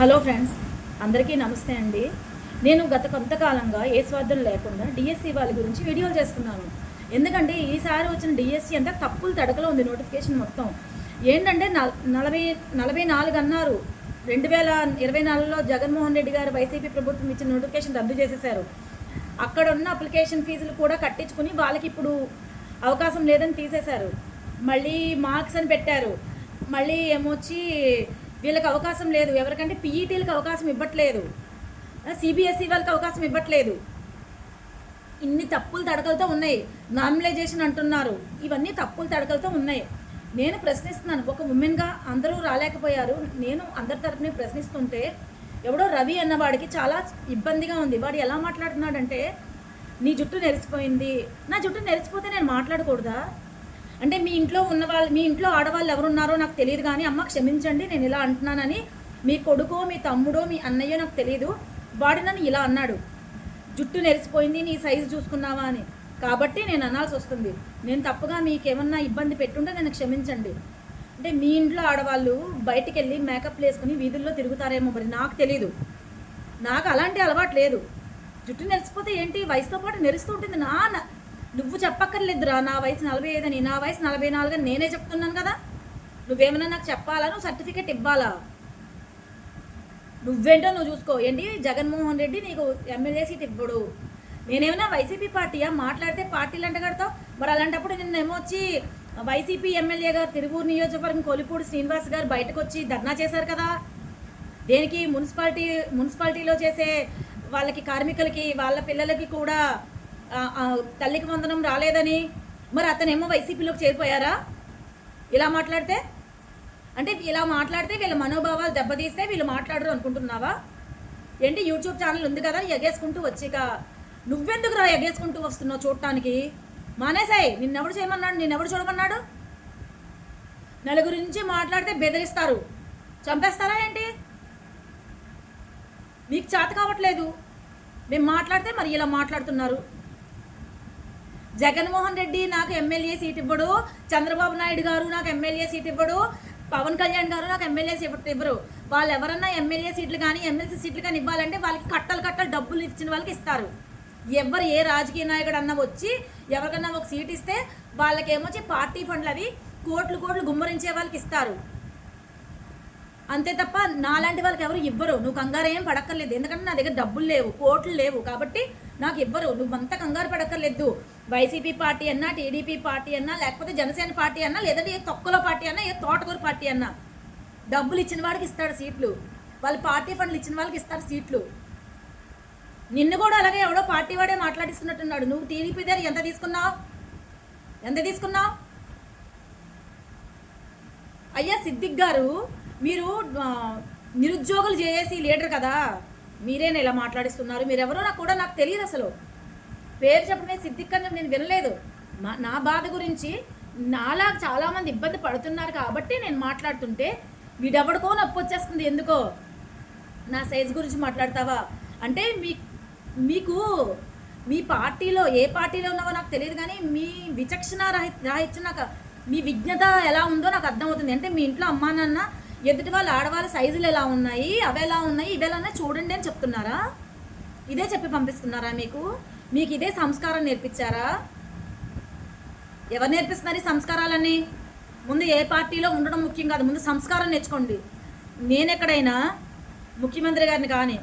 Hello friends అందరికీ నమస్తే అండి. నేను గత కొంతకాలంగా ఏ స్వార్థం లేకుండా డిఎస్సి వాళ్ళ గురించి వీడియోలు చేస్తున్నాను. ఎందుకంటే ఈసారి వచ్చిన డిఎస్సి అంతా తప్పులు తడకలో ఉంది నోటిఫికేషన్ మొత్తం. ఏంటంటే నలభై నలభై నాలుగు అన్నారు. రెండు వేల ఇరవై నాలుగులో జగన్మోహన్ రెడ్డి గారు వైసీపీ ప్రభుత్వం ఇచ్చిన నోటిఫికేషన్ రద్దు చేసేశారు. అక్కడ ఉన్న అప్లికేషన్ ఫీజులు కూడా కట్టించుకుని వాళ్ళకి ఇప్పుడు అవకాశం లేదని తీసేశారు. మళ్ళీ మార్క్స్ అని పెట్టారు. మళ్ళీ ఏమొచ్చి వీళ్ళకి అవకాశం లేదు. ఎవరికంటే పీఈటీలకు అవకాశం ఇవ్వట్లేదు. సిబిఎస్ఈ వాళ్ళకి అవకాశం ఇవ్వట్లేదు. ఇన్ని తప్పులు తడకలతో ఉన్నాయి. నార్మలైజేషన్ అంటున్నారు. ఇవన్నీ తప్పులు తడకలతో ఉన్నాయి. నేను ప్రశ్నిస్తున్నాను. ఒక ఉమెన్గా అందరూ రాలేకపోయారు. నేను అందరి తరఫునే ప్రశ్నిస్తుంటే ఎవడో రవి అన్నవాడికి చాలా ఇబ్బందిగా ఉంది. వాడు ఎలా మాట్లాడుతున్నాడంటే నీ జుట్టు నెరిసిపోయింది. నా జుట్టు నెరిసిపోతే నేను మాట్లాడకూడదా? అంటే మీ ఇంట్లో ఉన్న వాళ్ళు మీ ఇంట్లో ఆడవాళ్ళు ఎవరున్నారో నాకు తెలియదు కానీ అమ్మ క్షమించండి నేను ఇలా అంటున్నానని మీ కొడుకో మీ తమ్ముడో మీ అన్నయ్యో నాకు తెలియదు వాడు నన్ను ఇలా అన్నాడు. జుట్టు నెరిసిపోయింది నీ సైజు చూసుకున్నావా అని. కాబట్టి నేను అనాల్సి వస్తుంది. నేను తప్పుగా మీకేమన్నా ఇబ్బంది పెట్టుంటే నేను క్షమించండి. అంటే మీ ఇంట్లో ఆడవాళ్ళు బయటికి వెళ్ళి మేకప్ వేసుకుని వీధుల్లో తిరుగుతారేమో మరి నాకు తెలీదు. నాకు అలాంటి అలవాటు లేదు. జుట్టు నెరిసిపోతే ఏంటి? వయసుతో పాటు నెరుస్తూ ఉంటుంది. నా నా- నువ్వు చెప్పక్కర్లేదురా నా వయసు నలభై ఐదని నా వయసు నలభై నాలుగు నేనే చెప్తున్నాను కదా. నువ్వేమైనా నాకు చెప్పాలా? నువ్వు సర్టిఫికేట్ ఇవ్వాలా? నువ్వేంటో నువ్వు చూసుకో. ఏంటి? జగన్మోహన్ రెడ్డి నీకు ఎమ్మెల్యే సీట్ ఇవ్వడు. నేనేమైనా వైసీపీ పార్టీయా? మాట్లాడితే పార్టీలు అంటగడతావు మరి అలాంటప్పుడు నిన్నేమో వచ్చి వైసీపీ ఎమ్మెల్యే గారు తిరువూరు నియోజకవర్గం కొలిపూడి శ్రీనివాస్ గారు బయటకు వచ్చి ధర్నా చేశారు కదా. దేనికి మున్సిపాలిటీ మున్సిపాలిటీలో చేసే వాళ్ళకి కార్మికులకి వాళ్ళ పిల్లలకి కూడా తల్లికి వందనం రాలేదని మరి అతనేమో వైసీపీలోకి చేరిపోయారా? ఇలా మాట్లాడితే? అంటే ఇలా మాట్లాడితే వీళ్ళ మనోభావాలు దెబ్బతీస్తే వీళ్ళు మాట్లాడరు అనుకుంటున్నావా? ఏంటి యూట్యూబ్ ఛానల్ ఉంది కదా ఎగేసుకుంటూ వచ్చాక నువ్వెందుకు రా ఎగేసుకుంటూ వస్తున్నావు చూడటానికి? మానేసాయి నిన్నెవడు చేయమన్నాడు నిన్నెవడు చూడమన్నాడు? నలుగురి నుంచి మాట్లాడితే బెదిరిస్తారు. చంపేస్తారా ఏంటి? మీకు చేత కావట్లేదు. మేము మాట్లాడితే మరి ఇలా మాట్లాడుతున్నారు. జగన్మోహన్ రెడ్డి నాకు ఎమ్మెల్యే సీట్ ఇవ్వడు. చంద్రబాబు నాయుడు గారు నాకు ఎమ్మెల్యే సీట్ ఇవ్వడు. పవన్ కళ్యాణ్ గారు నాకు ఎమ్మెల్యే సీట్ ఇవ్వరు. వాళ్ళు ఎవరన్నా ఎమ్మెల్యే సీట్లు కానీ ఎమ్మెల్సీ సీట్లు కానీ ఇవ్వాలంటే వాళ్ళకి కట్టలు కట్టలు డబ్బులు ఇచ్చిన వాళ్ళకి ఇస్తారు. ఎవరు ఏ రాజకీయ నాయకుడు అన్న వచ్చి ఎవరికన్నా ఒక సీట్ ఇస్తే వాళ్ళకేమొచ్చి పార్టీ ఫండ్లు అవి కోట్లు కోట్లు గుమ్మరించే వాళ్ళకి ఇస్తారు. అంతే తప్ప నాలాంటి వాళ్ళకి ఎవరు ఇవ్వరు. నువ్వు కంగారు ఏం పడక్కర్లేదు. ఎందుకంటే నా దగ్గర డబ్బులు లేవు కోట్లు లేవు కాబట్టి నాకు ఇవ్వరు. నువ్వంతా కంగారు పడక్కర్లేదు. వైసీపీ పార్టీ అన్నా టీడీపీ పార్టీ అన్నా లేకపోతే జనసేన పార్టీ అన్నా లేదంటే ఏ తొక్కలో పార్టీ అన్నా ఏ తోటకూర పార్టీ అన్నా డబ్బులు ఇచ్చిన వాడికి ఇస్తాడు సీట్లు. వాళ్ళు పార్టీ ఫండ్లు ఇచ్చిన వాళ్ళకి ఇస్తారు సీట్లు. నిన్ను కూడా అలాగే ఎవడో పార్టీ వాడే మాట్లాడిస్తున్నట్టున్నాడు. నువ్వు టీడీపీ దగ్గర ఎంత తీసుకున్నావు? ఎంత తీసుకున్నావు? అయ్యా సిద్దిక్ గారు మీరు నిరుద్యోగులు చేసి లీడర్ కదా మీరేనా ఇలా మాట్లాడిస్తున్నారు మీరెవరో నాకు కూడా నాకు తెలియదు అసలు. పేరు చెప్పడమే సిద్దిక్ నేను వినలేదు. మా నా బాధ గురించి నాలా చాలామంది ఇబ్బంది పడుతున్నారు కాబట్టి నేను మాట్లాడుతుంటే వీడెవడికో నొప్పి వచ్చేస్తుంది ఎందుకో. నా సైజ్ గురించి మాట్లాడతావా? అంటే మీ మీకు మీ పార్టీలో ఏ పార్టీలో ఉన్నావో నాకు తెలియదు కానీ మీ విచక్షణ రాహి రాహిత్యం నాకు మీ విజ్ఞత ఎలా ఉందో నాకు అర్థమవుతుంది. అంటే మీ ఇంట్లో అమ్మా నాన్న ఎదుటి వాళ్ళ ఆడవాళ్ళ సైజులు ఎలా ఉన్నాయి అవి ఎలా ఉన్నాయి ఇవి ఎలా చూడండి అని చెప్తున్నారా? ఇదే చెప్పి పంపిస్తున్నారా మీకు? మీకు ఇదే సంస్కారం నేర్పించారా? ఎవరు నేర్పిస్తున్నారు ఈ సంస్కారాలని ముందు ఏ పార్టీలో ఉండడం ముఖ్యం కాదు ముందు సంస్కారం నేర్చుకోండి. నేను ఎక్కడైనా ముఖ్యమంత్రి గారిని కానీ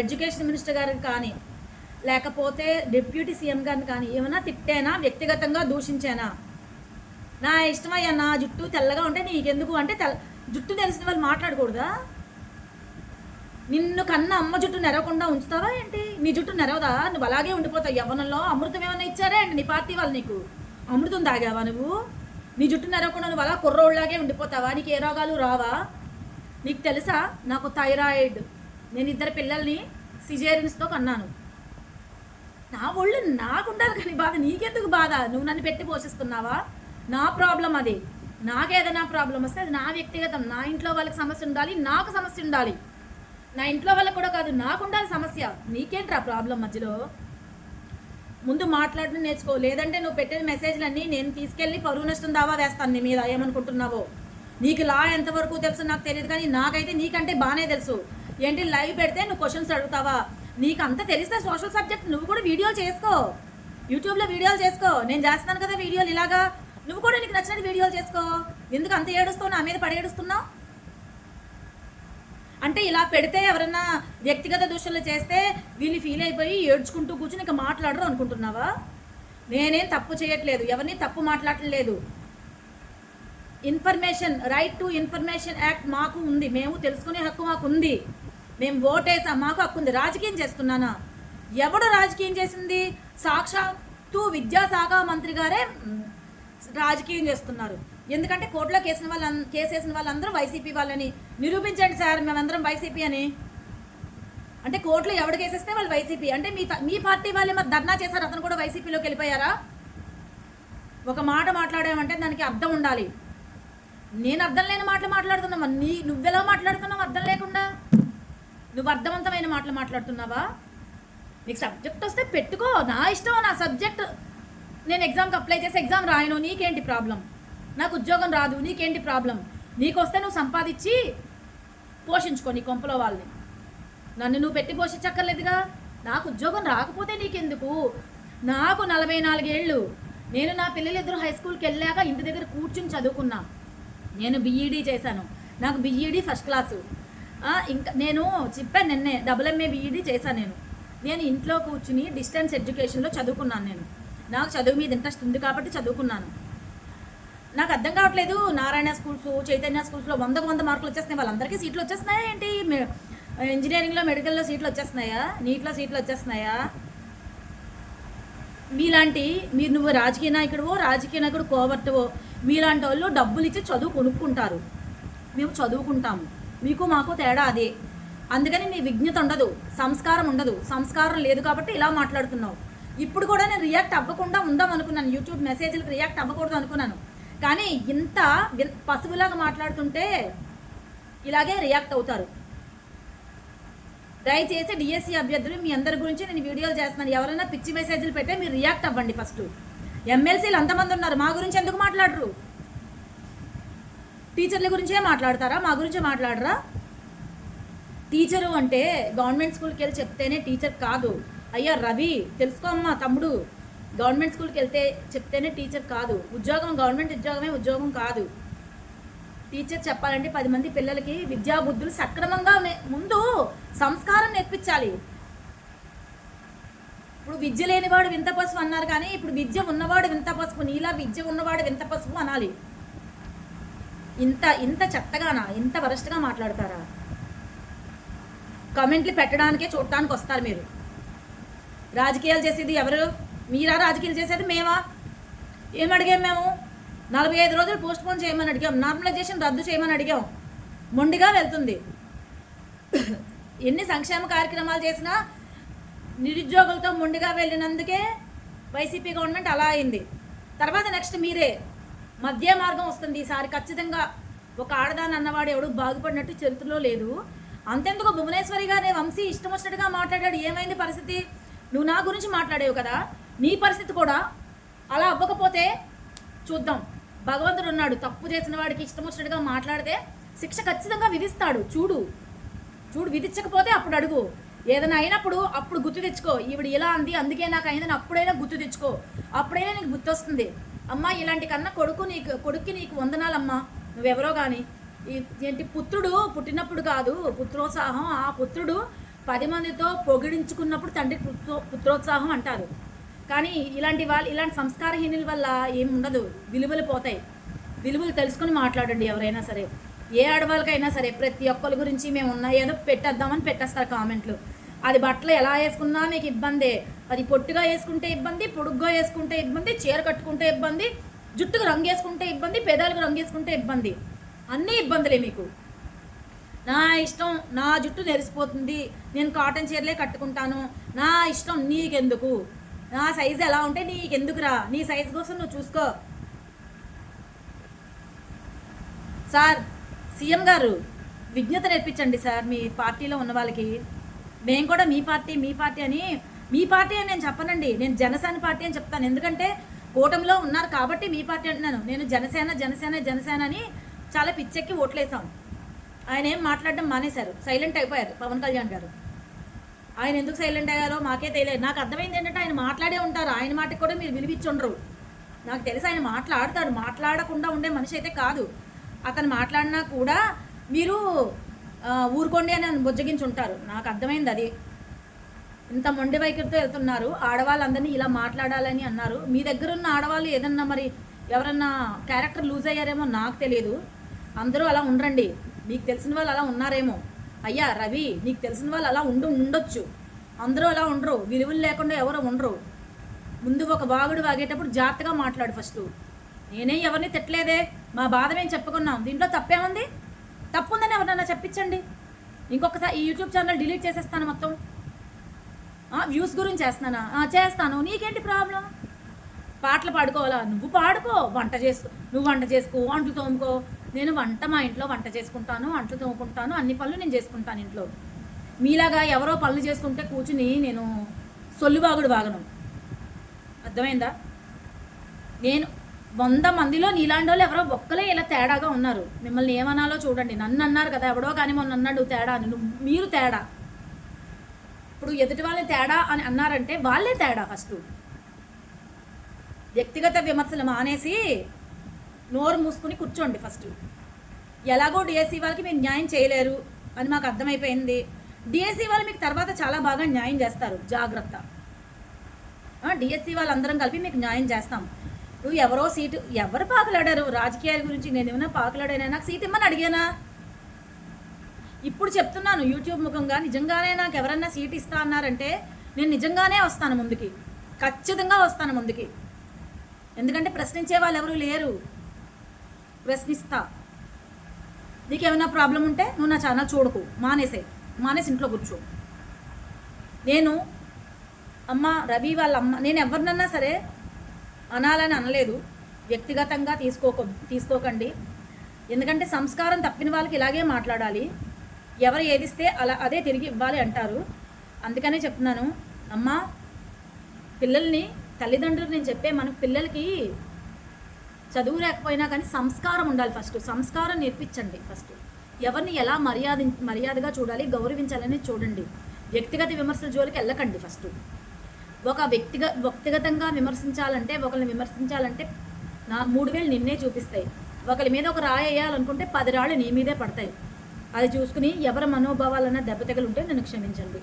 ఎడ్యుకేషన్ మినిస్టర్ గారిని కానీ లేకపోతే డిప్యూటీ సీఎం గారిని కానీ ఏమైనా తిట్టానా వ్యక్తిగతంగా దూషించానా? నా ఇష్టమయ్యా నా జుట్టు తెల్లగా ఉంటే నీకెందుకు? అంటే తెల్ల జుట్టు తెలిసిన వాళ్ళు మాట్లాడకూడదా? నిన్ను కన్న అమ్మ జుట్టు నెరవకుండా ఉంచుతావా ఏంటి? నీ జుట్టు నెరవదా? నువ్వు అలాగే ఉండిపోతావు. యవ్వనంలో అమృతం ఏమైనా ఇచ్చారా అండి నీ పార్టీ వాళ్ళు నీకు? అమృతం తాగావా నువ్వు? నీ జుట్టు నెరవకుండా నువ్వు అలా కుర్రోళ్ళలాగే ఉండిపోతావా? నీకు ఏ రోగాలు రావా? నీకు తెలుసా? నాకు థైరాయిడ్. నేను ఇద్దరు పిల్లల్ని సిజేరియన్స్తో కన్నాను. నా ఒళ్ళు నాకు ఉండాలి కానీ బాధ. నీకెందుకు బాధ? నువ్వు నన్ను పెట్టి పోషిస్తున్నావా? నా ప్రాబ్లం అది. నాకేదైనా ప్రాబ్లం వస్తే అది నా వ్యక్తిగతం. నా ఇంట్లో వాళ్ళకి సమస్య ఉండాలి నాకు సమస్య ఉండాలి. నా ఇంట్లో వాళ్ళకి కూడా కాదు నాకు ఉండాలి సమస్య. నీకేంట్రా ప్రాబ్లం మధ్యలో? ముందు మాట్లాడడం నేర్చుకో. లేదంటే నువ్వు పెట్టిన మెసేజ్లన్నీ నేను తీసుకెళ్ళి పరువు నష్టం దావా వేస్తాను నీ మీద. ఏమనుకుంటున్నావో? నీకు లా ఎంతవరకు తెలుసు నాకు తెలియదు కానీ నాకైతే నీకంటే బాగానే తెలుసు. ఏంటి లైవ్ పెడితే నువ్వు క్వశ్చన్స్ అడుగుతావా? నీకు అంత తెలిస్తే సోషల్ సబ్జెక్ట్ నువ్వు కూడా వీడియోలు చేసుకో. యూట్యూబ్లో వీడియోలు చేసుకో. నేను చేస్తున్నాను కదా వీడియోలు ఇలాగా. నువ్వు కూడా నీకు నచ్చినట్టు వీడియోలు చేసుకో. ఎందుకు అంత ఏడుస్తావు నా మీద పడేడుస్తున్నావు అంటే ఇలా పెడితే ఎవరన్నా వ్యక్తిగత దూషణలు చేస్తే వీళ్ళు ఫీల్ అయిపోయి ఏడ్చుకుంటూ కూర్చుని ఇంకా మాట్లాడరు అనుకుంటున్నావా? నేనేం తప్పు చేయట్లేదు. ఎవరిని తప్పు మాట్లాడలేదు information right to information act మాకు ఉంది. మేము తెలుసుకునే హక్కు మాకు ఉంది. మేము ఓటేసాం. మాకు హక్కు ఉంది. రాజకీయం చేస్తున్నానా? ఎవడు రాజకీయం చేసింది? సాక్షాత్తు విద్యాశాఖ మంత్రి గారే రాజకీయం చేస్తున్నారు. ఎందుకంటే కోర్టులో కేసిన వాళ్ళ కేసు వేసిన వాళ్ళందరూ వైసీపీ వాళ్ళని. నిరూపించండి సార్ మేమందరం వైసీపీ అని. అంటే కోర్టులో ఎవడు కేసేస్తే వాళ్ళు వైసీపీ. అంటే మీ మీ పార్టీ వాళ్ళే మరి ధర్నా చేశారు అతను కూడా వైసీపీలోకి వెళ్ళిపోయారా? ఒక మాట మాట్లాడామంటే దానికి అర్థం ఉండాలి. నేను అర్థం లేని మాటలు మాట్లాడుతున్నావా? నీ నువ్వెలా మాట్లాడుతున్నావు అర్థం లేకుండా? నువ్వు అర్థవంతమైన మాటలు మాట్లాడుతున్నావా? నీకు సబ్జెక్ట్ వస్తే పెట్టుకో. నా ఇష్టం నా సబ్జెక్ట్? నేను ఎగ్జామ్కి అప్లై చేసి ఎగ్జామ్ రాయను నీకేంటి ప్రాబ్లం నాకు ఉద్యోగం రాదు నీకేంటి ప్రాబ్లం నీకు వస్తే నువ్వు సంపాదించి పోషించుకో నీ కొంపలో వాళ్ళని. నన్ను నువ్వు పెట్టి పోషించక్కర్లేదుగా. నాకు ఉద్యోగం రాకపోతే నీకెందుకు? నాకు నలభై నాలుగేళ్ళు. నేను నా పిల్లలిద్దరు హై స్కూల్కి వెళ్ళాక ఇంటి దగ్గర కూర్చుని చదువుకున్నా. నేను బీఈడీ చేశాను. నాకు బీఈడీ ఫస్ట్ క్లాసు ఇంకా నేను చెప్పాను నిన్నే డబుల్ ఎంఏ బీఈడీ చేశాను నేను. నేను ఇంట్లో కూర్చుని డిస్టెన్స్ ఎడ్యుకేషన్లో చదువుకున్నాను నేను. నాకు చదువు మీద ఇంట్రెస్ట్ ఉంది కాబట్టి చదువుకున్నాను. నాకు అర్థం కావట్లేదు నారాయణ స్కూల్స్ చైతన్య స్కూల్స్లో వందకు వంద మార్కులు వచ్చేస్తున్నాయి. వాళ్ళందరికీ సీట్లు వచ్చేస్తున్నాయా ఏంటి? ఇంజనీరింగ్లో మెడికల్లో సీట్లు వచ్చేస్తున్నాయా? నీట్లో సీట్లు వచ్చేస్తున్నాయా? మీలాంటి మీరు నువ్వు రాజకీయ నాయకుడువో రాజకీయ నాయకుడు కోవర్టువో మీలాంటి వాళ్ళు డబ్బులు ఇచ్చి చదువు కొనుక్కుంటారు. మేము చదువుకుంటాము. మీకు మాకు తేడా అదే. అందుకని మీ విజ్ఞత ఉండదు సంస్కారం ఉండదు. సంస్కారం లేదు కాబట్టి ఇలా మాట్లాడుతున్నావు. ఇప్పుడు కూడా నేను రియాక్ట్ అవ్వకుండా ఉందాం అనుకున్నాను యూట్యూబ్ మెసేజ్లకు రియాక్ట్ అవ్వకూడదు అనుకున్నాను. కానీ ఇంత పసుపులాగా పశువులాగా మాట్లాడుతుంటే ఇలాగే రియాక్ట్ అవుతారు. దయచేసి డిఎస్సి అభ్యర్థులు మీ అందరి గురించి నేను వీడియోలు చేస్తున్నాను. ఎవరైనా పిచ్చి మెసేజ్లు పెట్టే మీరు రియాక్ట్ అవ్వండి ఫస్ట్ ఎమ్మెల్సీలు అంతమంది ఉన్నారు. మా గురించి ఎందుకు మాట్లాడరు? టీచర్ల గురించే మాట్లాడతారా? మా గురించే మాట్లాడరా? టీచరు అంటే గవర్నమెంట్ స్కూల్కి వెళ్ళి చెప్తేనే టీచర్ కాదు. అయ్యా రవి తెలుసుకో అమ్మా తమ్ముడు. గవర్నమెంట్ స్కూల్కి వెళ్తే చెప్తేనే టీచర్ కాదు. ఉద్యోగం గవర్నమెంట్ ఉద్యోగమే ఉద్యోగం కాదు. టీచర్ చెప్పాలంటే పది మంది పిల్లలకి విద్యా బుద్ధులు సక్రమంగా ముందు సంస్కారం నేర్పించాలి. ఇప్పుడు విద్య లేనివాడు వింత పసుపు అన్నారు కానీ ఇప్పుడు విద్య ఉన్నవాడు వింత పసుపు నీలా విద్య ఉన్నవాడు వింత పసుపు అనాలి. ఇంత ఇంత చెత్తగానా ఇంత వరస్ట్గా మాట్లాడతారా? కమెంట్లు పెట్టడానికే చూడటానికి వస్తారు మీరు. రాజకీయాలు చేసేది ఎవరు? మీరా రాజకీయాలు చేసేది మేమా? ఏం అడిగాం మేము? నలభై ఐదు రోజులు పోస్ట్ పోన్ చేయమని అడిగాం. నార్మలైజేషన్ రద్దు చేయమని అడిగాం. మొండిగా వెళ్తుంది. ఎన్ని సంక్షేమ కార్యక్రమాలు చేసినా నిరుద్యోగులతో మొండిగా వెళ్ళినందుకే వైసీపీ గవర్నమెంట్ అలా అయింది. తర్వాత నెక్స్ట్ మీరే. మధ్య మార్గం వస్తుంది. ఈసారి ఖచ్చితంగా ఒక ఆడదాని అన్నవాడు ఎవడు బాగుపడినట్టు చరిత్రలో లేదు. అంతెందుకు భువనేశ్వరి గారి వంశీ ఇష్టం వచ్చినట్టుగా మాట్లాడాడు. ఏమైంది పరిస్థితి? నువ్వు నా గురించి మాట్లాడేవు కదా? నీ పరిస్థితి కూడా అలా అవ్వకపోతే చూద్దాం. భగవంతుడు ఉన్నాడు. తప్పు చేసిన వాడికి ఇష్టం వచ్చినట్టుగా మాట్లాడితే శిక్ష ఖచ్చితంగా విధిస్తాడు. చూడు. చూడు విధించకపోతే అప్పుడు అడుగు. ఏదైనా అయినప్పుడు అప్పుడు గుర్తు తెచ్చుకో. ఈవిడ ఇలా అంది అందుకే నాకు అయిందని అప్పుడైనా గుర్తు తెచ్చుకో. అప్పుడైనా నీకు గుర్తొస్తుంది. అమ్మ అమ్మా ఇలాంటి కన్నా కొడుకు నీకు కొడుక్కి నీకు వందనాలమ్మా. నువ్వెవరో కానీ ఏంటి పుత్రుడు పుట్టినప్పుడు కాదు పుత్రోత్సాహం. ఆ పుత్రుడు పది మందితో పొగిడించుకున్నప్పుడు తండ్రి పుత్రో పుత్రోత్సాహం అంటారు. కానీ ఇలాంటి వాళ్ళు ఇలాంటి సంస్కారహీనుల వల్ల ఏమి ఉండదు. విలువలు పోతాయి. విలువలు తెలుసుకుని మాట్లాడండి ఎవరైనా సరే. ఏ ఆడవాళ్ళకైనా సరే ప్రతి ఒక్కరి గురించి మేము ఉన్నా ఏదో పెట్టేద్దామని పెట్టేస్తారు కామెంట్లు. అది బట్టలు ఎలా వేసుకున్నా మీకు ఇబ్బందే. అది పొట్టుగా వేసుకుంటే ఇబ్బంది పొడుగ్గా వేసుకుంటే ఇబ్బంది చీర కట్టుకుంటే ఇబ్బంది జుట్టుకు రంగు వేసుకుంటే ఇబ్బంది పెదాలకు రంగు వేసుకుంటే ఇబ్బంది. అన్నీ ఇబ్బందులే మీకు. నా ఇష్టం నా జుట్టు నెరిసిపోతుంది. నేను కాటన్ చీరలే కట్టుకుంటాను. నా ఇష్టం నీకెందుకు? నా సైజు ఎలా ఉంటే నీకెందుకురా? నీ సైజు కోసం నువ్వు చూసుకో. సార్ సీఎం గారు విజ్ఞత నేర్పించండి సార్ మీ పార్టీలో ఉన్న వాళ్ళకి. మేము కూడా మీ పార్టీ మీ పార్టీ అని మీ పార్టీ అని నేను చెప్పనండి. నేను జనసేన పార్టీ అని చెప్తాను. ఎందుకంటే కూటమిలో ఉన్నారు కాబట్టి మీ పార్టీ అంటున్నాను. నేను జనసేన జనసేన జనసేన అని చాలా పిచ్చెక్కి ఓట్లేసాం ఆయన ఏం మాట్లాడడం మానేశారు. సైలెంట్ అయిపోయారు పవన్ కళ్యాణ్ గారు. ఆయన ఎందుకు సైలెంట్ అయ్యారో మాకే తెలియదు. నాకు అర్థమైంది ఏంటంటే ఆయన మాట్లాడే ఉంటారు. ఆయన మాటకి కూడా మీరు వినిపించుండరు నాకు తెలిసి ఆయన మాట్లాడతాడు. మాట్లాడకుండా ఉండే మనిషి అయితే కాదు. అతను మాట్లాడినా కూడా మీరు ఊరుకోండి అని బుజ్జగించి ఉంటారు నాకు అర్థమైంది అది. ఇంత మొండి వైఖరితో వెళ్తున్నారు. ఆడవాళ్ళందరినీ ఇలా మాట్లాడాలని అన్నారు. మీ దగ్గర ఉన్న ఆడవాళ్ళు ఏదన్నా మరి ఎవరన్నా క్యారెక్టర్ లూజ్ అయ్యారేమో నాకు తెలియదు. అందరూ అలా ఉండరండి మీకు తెలిసిన వాళ్ళు అలా ఉన్నారేమో. అయ్యా రవి నీకు తెలిసిన వాళ్ళు అలా ఉండు ఉండొచ్చు. అందరూ అలా ఉండరు. విలువలు లేకుండా ఎవరు ఉండరు. ముందు ఒక వాగుడు వాగేటప్పుడు జాగ్రత్తగా మాట్లాడు ఫస్ట్. నేనే ఎవరిని తిట్టలేదే. మా బాధ మేము చెప్పుకున్నాం. దీంట్లో తప్పేముంది? తప్పు ఉందని ఎవరన్నా చెప్పించండి. ఇంకొకసారి ఈ యూట్యూబ్ ఛానల్ డిలీట్ చేసేస్తాను మొత్తం. వ్యూస్ గురించి చేస్తున్నానా? చేస్తాను. నీకేంటి ప్రాబ్లం? పాటలు పాడుకోవాలా? నువ్వు పాడుకో. వంట చేసుకో. నువ్వు వంట చేసుకో. వంటలు తోముకో. నేను వంట మా ఇంట్లో వంట చేసుకుంటాను వంటలు తోముకుంటాను అన్ని పనులు నేను చేసుకుంటాను ఇంట్లో. మీలాగా ఎవరో పనులు చేసుకుంటే కూర్చుని నేను సొల్లుబాగుడు వాగను. అర్థమైందా? నేను వంద మందిలో నీలాంటి వాళ్ళు ఎవరో ఒక్కలే ఇలా తేడాగా ఉన్నారు. మిమ్మల్ని ఏమనాలో చూడండి. నన్ను అన్నారు కదా ఎవడో కానీ మొన్న అన్నాడు తేడా అని. మీరు తేడా. ఇప్పుడు ఎదుటి వాళ్ళని తేడా అని అన్నారంటే వాళ్ళే తేడా ఫస్ట్. వ్యక్తిగత విమర్శలు మానేసి నోరు మూసుకుని కూర్చోండి ఫస్ట్. ఎలాగో డిఎస్సి వాళ్ళకి మీరు న్యాయం చేయలేరు అని మాకు అర్థమైపోయింది. డిఎస్సి వాళ్ళు మీకు తర్వాత చాలా బాగా న్యాయం చేస్తారు. జాగ్రత్త. డిఎస్సి వాళ్ళందరం కలిపి మీకు న్యాయం చేస్తాం. నువ్వు ఎవరో సీటు ఎవరు పాకులాడారు? రాజకీయాల గురించి నేను ఏమైనా పాకులాడానా? నాకు సీట్ ఇమ్మని అడిగానా? ఇప్పుడు చెప్తున్నాను యూట్యూబ్ ముఖంగా నిజంగానే నాకు ఎవరన్నా సీట్ ఇస్తా అన్నారంటే నేను నిజంగానే వస్తాను ముందుకి. ఖచ్చితంగా వస్తాను ముందుకి. ఎందుకంటే ప్రశ్నించే వాళ్ళు ఎవరు లేరు. ప్రశ్నిస్తా. నీకేమైనా ప్రాబ్లం ఉంటే నువ్వు నా ఛానల్ చూడకు. మానేసే. మానేసి ఇంట్లో కూర్చో. నేను అమ్మ రవి వాళ్ళ అమ్మ నేను ఎవరినన్నా సరే అనాలని అనలేదు. వ్యక్తిగతంగా తీసుకోక తీసుకోకండి. ఎందుకంటే సంస్కారం తప్పిన వాళ్ళకి ఇలాగే మాట్లాడాలి. ఎవరు ఏదిస్తే అలా అదే తిరిగి ఇవ్వాలి అంటారు. అందుకనే చెప్తున్నాను. అమ్మ పిల్లల్ని తల్లిదండ్రులు నేను చెప్పే మన పిల్లలకి చదువు లేకపోయినా కానీ సంస్కారం ఉండాలి ఫస్ట్. సంస్కారం నేర్పించండి ఫస్ట్. ఎవరిని ఎలా మర్యాద మర్యాదగా చూడాలి గౌరవించాలని చూడండి. వ్యక్తిగత విమర్శల జోలికి వెళ్ళకండి ఫస్ట్. ఒక వ్యక్తిగ వ్యక్తిగతంగా విమర్శించాలంటే ఒకరిని విమర్శించాలంటే నా మూడు వేలు నిన్నే చూపిస్తాయి. ఒకరి మీద ఒక రాయి వేయాలనుకుంటే పది రాళ్ళు నీ మీదే పడతాయి. అది చూసుకుని ఎవరి మనోభావాలన్నా దెబ్బతగలుంటే నన్ను క్షమించండి.